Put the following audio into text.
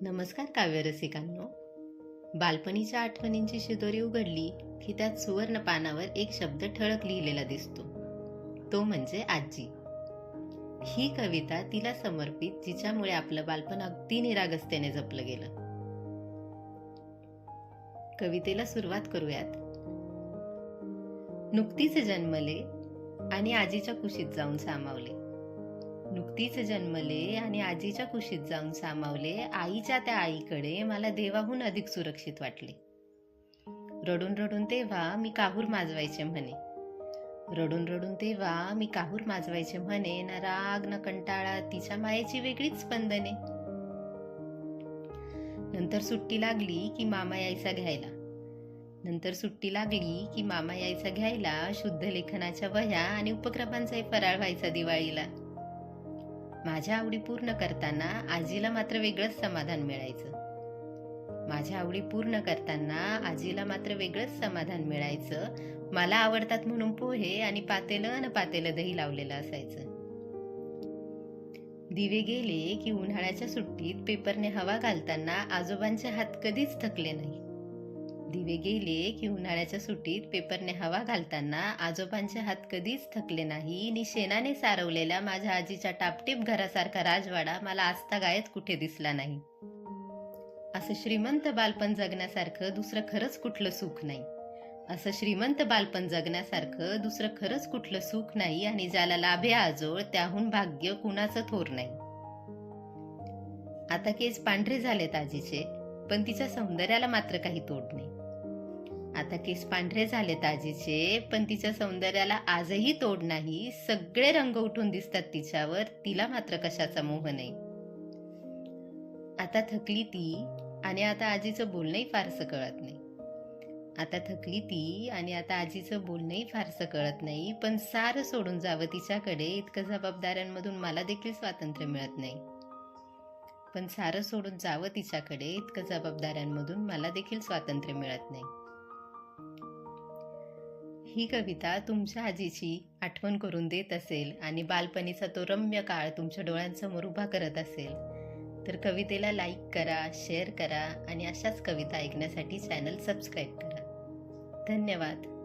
नमस्कार काव्यरसिकांनो बालपणीच्या आठवणींची शिदोरी उघडली की त्यात सुवर्ण पानावर एक शब्द ठळक लिहिलेला दिसतो. तो म्हणजे आजी. ही कविता तिला समर्पित जिच्यामुळे आपलं बालपण अगदी निरागस्तेने जपलं गेलं. कवितेला सुरुवात करूयात. नुकतीच जन्मले आणि आजीच्या कुशीत जाऊन सामावले. नुकतीच जन्मले आणि आजीच्या कुशीत जाऊन सामावले. आईच्या त्या आईकडे मला देवाहून अधिक सुरक्षित वाटले. रडून रडून तेव्हा मी काहूर माजवायचे म्हणे. रडून रडून तेव्हा मी काहूर माजवायचे म्हणे. ना राग ना कंटाळा तिच्या मायेची वेगळीच स्पंदने. नंतर सुट्टी लागली की मामा यायचा घ्यायला. नंतर सुट्टी लागली की मामा यायचा घ्यायला शुद्ध लेखनाच्या वह्या आणि उपक्रमांचाही फराळ व्हायचा दिवाळीला. माझ्या आवडी पूर्ण करताना आजीला मात्र वेगळंच समाधान मिळायचं. माझ्या आवडी पूर्ण करताना आजीला मात्र वेगळंच समाधान मिळायचं. मला आवडतात म्हणून पोहे आणि पातेलं आणि पातेलं दही लावलेलं असायचं. दिवे गेले की उन्हाळ्याच्या सुट्टीत पेपरने हवा घालताना आजोबांचे हात कधीच थकले नाही दिवे गेले की उन्हाळ्याच्या सुट्टीत पेपरने हवा घालताना आजोबांचे हात कधीच थकले नाही. आणि शेणाने सारवलेल्या माझ्या आजीच्या टापटीप घरासारखा राजवाडा मला आजतागायत कुठे दिसला नाही. असं श्रीमंत बालपण जगण्यासारखं दुसरं खरंच कुठलं सुख नाही. असं श्रीमंत बालपण जगण्यासारखं दुसरं खरंच कुठलं सुख नाही आणि ज्याला लाभे आजोळ त्याहून भाग्य कुणाचं थोर नाही. आता केस पांढरे झालेत आजीचे पण तिच्या सौंदर्याला मात्र काही तोड नाही. आता केस पांढरे झालेत आजीचे पण तिच्या सौंदर्याला आजही तोड नाही. सगळे रंग उठून दिसतात तिच्यावर. तिला मात्र कशाचा मोह नाही. आता थकली ती आणि आता आजीचं बोलणंही फारसं कळत नाही. आता थकली ती आणि आता आजीचं बोलणंही फारसं कळत नाही. पण सारं सोडून जावं तिच्याकडे इतकं जबाबदाऱ्यांमधून मला देखील स्वातंत्र्य मिळत नाही. पण सारं सोडून जावं तिच्याकडे इतकं जबाबदाऱ्यांमधून मला देखील स्वातंत्र्य मिळत नाही. ही कविता तुमच्या आजीची आठवण करून देत असेल आणि बालपणीचा तो रम्य काळ तुमच्या डोळ्यांसमोर उभा करत असेल. तर कवितेला लाईक करा शेअर करा आणि अशाच कविता ऐकण्यासाठी चॅनल सबस्क्राईब करा. धन्यवाद.